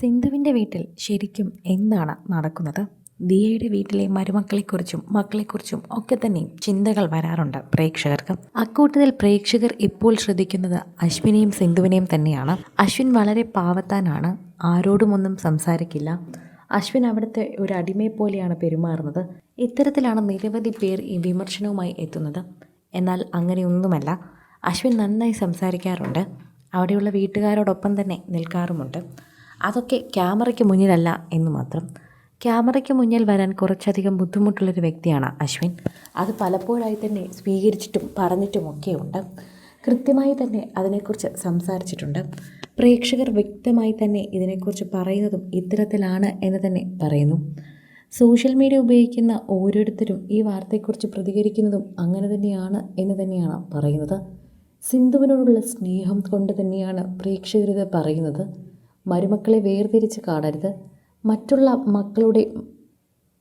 സിന്ധുവിന്റെ വീട്ടിൽ ശരിക്കും എന്താണ് നടക്കുന്നത്? ദിയയുടെ വീട്ടിലെ മരുമക്കളെക്കുറിച്ചും മക്കളെക്കുറിച്ചും ഒക്കെ തന്നെ ചിന്തകൾ വരാറുണ്ട് പ്രേക്ഷകർക്ക്. അക്കൂട്ടത്തിൽ പ്രേക്ഷകർ ഇപ്പോൾ ശ്രദ്ധിക്കുന്നത് അശ്വിനെയും സിന്ധുവിനെയും തന്നെയാണ്. അശ്വിൻ വളരെ പാവത്താനാണ്. ആരോടുമൊന്നും സംസാരിക്കില്ല. അശ്വിൻ അവിടുത്തെ ഒരു അടിമയെ പോലെയാണ് പെരുമാറുന്നത്. ഇത്തരത്തിലാണ് നിരവധി പേർ ഈ വിമർശനവുമായി എത്തുന്നത്. എന്നാൽ അങ്ങനെയൊന്നുമല്ല. അശ്വിൻ നന്നായി സംസാരിക്കാറുണ്ട്. അവിടെയുള്ള വീട്ടുകാരോടൊപ്പം തന്നെ നിൽക്കാറുമുണ്ട്. അതൊക്കെ ക്യാമറയ്ക്ക് മുന്നിലല്ല എന്ന് മാത്രം. ക്യാമറയ്ക്ക് മുന്നിൽ വരാൻ കുറച്ചധികം ബുദ്ധിമുട്ടുള്ളൊരു വ്യക്തിയാണ് അശ്വിൻ. അത് പലപ്പോഴായി തന്നെ സ്വീകരിച്ചിട്ടും പറഞ്ഞിട്ടുമൊക്കെയുണ്ട്. കൃത്യമായി തന്നെ അതിനെക്കുറിച്ച് സംസാരിച്ചിട്ടുണ്ട്. പ്രേക്ഷകർ വ്യക്തമായി തന്നെ ഇതിനെക്കുറിച്ച് പറയുന്നതും ഇത്തരത്തിലാണ് എന്ന് തന്നെ പറയുന്നു. സോഷ്യൽ മീഡിയ ഉപയോഗിക്കുന്ന ഓരോരുത്തരും ഈ വാർത്തയെക്കുറിച്ച് പ്രതികരിക്കുന്നതും അങ്ങനെ തന്നെയാണ് എന്ന് തന്നെയാണ് പറയുന്നത്. സിന്ധുവിനോടുള്ള സ്നേഹം കൊണ്ട് തന്നെയാണ് പ്രേക്ഷകരിത് പറയുന്നത്. മരുമക്കളെ വേർതിരിച്ച് കാണരുത്. മറ്റുള്ള മക്കളുടെ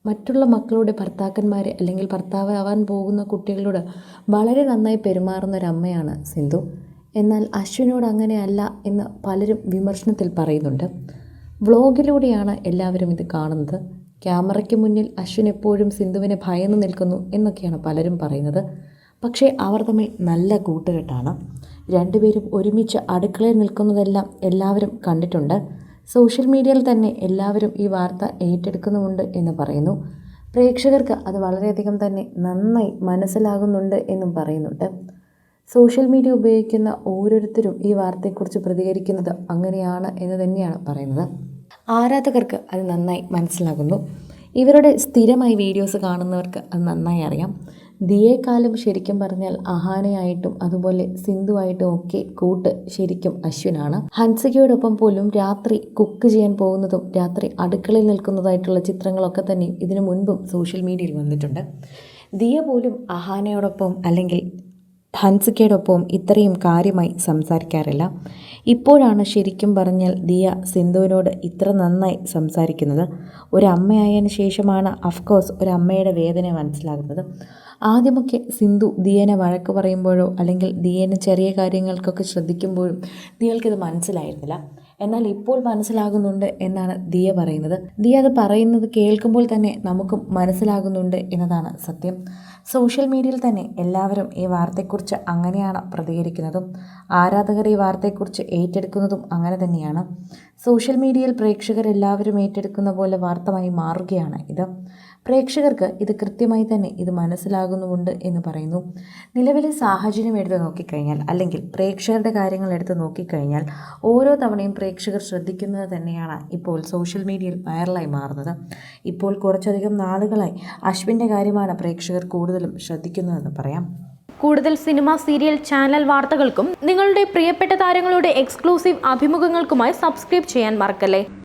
മറ്റുള്ള മക്കളുടെ ഭർത്താക്കന്മാരെ അല്ലെങ്കിൽ ഭർത്താവ് ആവാൻ പോകുന്ന കുട്ടികളോട് വളരെ നന്നായി പെരുമാറുന്ന ഒരു അമ്മയാണ് സിന്ധു. എന്നാൽ അശ്വിനോട് അങ്ങനെയല്ല എന്ന് പലരും വിമർശനത്തിൽ പറയുന്നുണ്ട്. വ്ളോഗിലൂടെയാണ് എല്ലാവരും ഇത് കാണുന്നത്. ക്യാമറയ്ക്ക് മുന്നിൽ അശ്വിൻ എപ്പോഴും സിന്ധുവിനെ ഭയന്ന് നിൽക്കുന്നു എന്നൊക്കെയാണ് പലരും പറയുന്നത്. പക്ഷേ അവർ തമ്മിൽ നല്ല കൂട്ടുകെട്ടാണ്. രണ്ടുപേരും ഒരുമിച്ച് അടുക്കളയിൽ നിൽക്കുന്നതെല്ലാം എല്ലാവരും കണ്ടിട്ടുണ്ട്. സോഷ്യൽ മീഡിയയിൽ തന്നെ എല്ലാവരും ഈ വാർത്ത ഏറ്റെടുക്കുന്നുമുണ്ട് എന്ന് പറയുന്നു. പ്രേക്ഷകർക്ക് അത് വളരെയധികം തന്നെ നന്നായി മനസ്സിലാകുന്നുണ്ട് എന്നും പറയുന്നുണ്ട്. സോഷ്യൽ മീഡിയ ഉപയോഗിക്കുന്ന ഓരോരുത്തരും ഈ വാർത്തയെക്കുറിച്ച് പ്രതികരിക്കുന്നത് അങ്ങനെയാണ് എന്ന് തന്നെയാണ് പറയുന്നത്. ആരാധകർക്ക് അത് നന്നായി മനസ്സിലാകുന്നു. ഇവരുടെ സ്ഥിരമായി വീഡിയോസ് കാണുന്നവർക്ക് അത് നന്നായി അറിയാം. ദിയേക്കാലം ശരിക്കും പറഞ്ഞാൽ അഹാനയായിട്ടും അതുപോലെ സിന്ധുവായിട്ടും ഒക്കെ കൂട്ട് ശരിക്കും അശ്വിനാണ്. ഹൻസികയോടൊപ്പം പോലും രാത്രി കുക്ക് ചെയ്യാൻ പോകുന്നതും രാത്രി അടുക്കളയിൽ നിൽക്കുന്നതായിട്ടുള്ള ചിത്രങ്ങളൊക്കെ തന്നെ ഇതിനു മുൻപും സോഷ്യൽ മീഡിയയിൽ വന്നിട്ടുണ്ട്. ദിയ പോലും അഹാനയോടൊപ്പം അല്ലെങ്കിൽ ഹൻസിക്കയോടൊപ്പം ഇത്രയും കാര്യമായി സംസാരിക്കാറില്ല. ഇപ്പോഴാണ് ശരിക്കും പറഞ്ഞാൽ ദിയ സിന്ധുവിനോട് ഇത്ര നന്നായി സംസാരിക്കുന്നത്. ഒരമ്മയായതിന് ശേഷമാണ് അഫ്കോഴ്സ് ഒരമ്മയുടെ വേദന മനസ്സിലാകുന്നത്. ആദ്യമൊക്കെ സിന്ധു ദിയനെ വഴക്ക് പറയുമ്പോഴോ അല്ലെങ്കിൽ ദിയനെ ചെറിയ കാര്യങ്ങൾക്കൊക്കെ ശ്രദ്ധിക്കുമ്പോഴും ദിയൾക്കിത് മനസ്സിലായിരുന്നില്ല. എന്നാൽ ഇപ്പോൾ മനസ്സിലാകുന്നുണ്ട് എന്നാണ് ദിയ പറയുന്നത്. ദിയ അത് പറയുന്നത് കേൾക്കുമ്പോൾ തന്നെ നമുക്കും മനസ്സിലാകുന്നുണ്ട് എന്നതാണ് സത്യം. സോഷ്യൽ മീഡിയയിൽ തന്നെ എല്ലാവരും ഈ വാർത്തയെക്കുറിച്ച് അങ്ങനെയാണ് പ്രതികരിക്കുന്നതും ആരാധകർ ഈ വാർത്തയെക്കുറിച്ച് ഏറ്റെടുക്കുന്നതും അങ്ങനെ തന്നെയാണ്. സോഷ്യൽ മീഡിയയിൽ പ്രേക്ഷകരെല്ലാവരും ഏറ്റെടുക്കുന്ന പോലെ വാർത്തമായി മാറുകയാണ് ഇത്. പ്രേക്ഷകർക്ക് ഇത് കൃത്യമായി തന്നെ ഇത് മനസ്സിലാകുന്നുമുണ്ട് എന്ന് പറയുന്നു. നിലവിലെ സാഹചര്യം എടുത്ത് നോക്കിക്കഴിഞ്ഞാൽ അല്ലെങ്കിൽ പ്രേക്ഷകരുടെ കാര്യങ്ങൾ എടുത്ത് നോക്കിക്കഴിഞ്ഞാൽ ഓരോ തവണയും പ്രേക്ഷകർ ശ്രദ്ധിക്കുന്നത് തന്നെയാണ് ഇപ്പോൾ സോഷ്യൽ മീഡിയയിൽ വൈറലായി മാറുന്നത്. ഇപ്പോൾ കുറച്ചധികം നാളുകളായി അശ്വിന്റെ കാര്യമാണ് പ്രേക്ഷകർ കൂടുതലും ശ്രദ്ധിക്കുന്നതെന്ന് പറയാം. കൂടുതൽ സിനിമ സീരിയൽ ചാനൽ വാർത്തകൾക്കും നിങ്ങളുടെ പ്രിയപ്പെട്ട താരങ്ങളുടെ എക്സ്ക്ലൂസീവ് അഭിമുഖങ്ങൾക്കുമായി സബ്സ്ക്രൈബ് ചെയ്യാൻ മറക്കല്ലേ?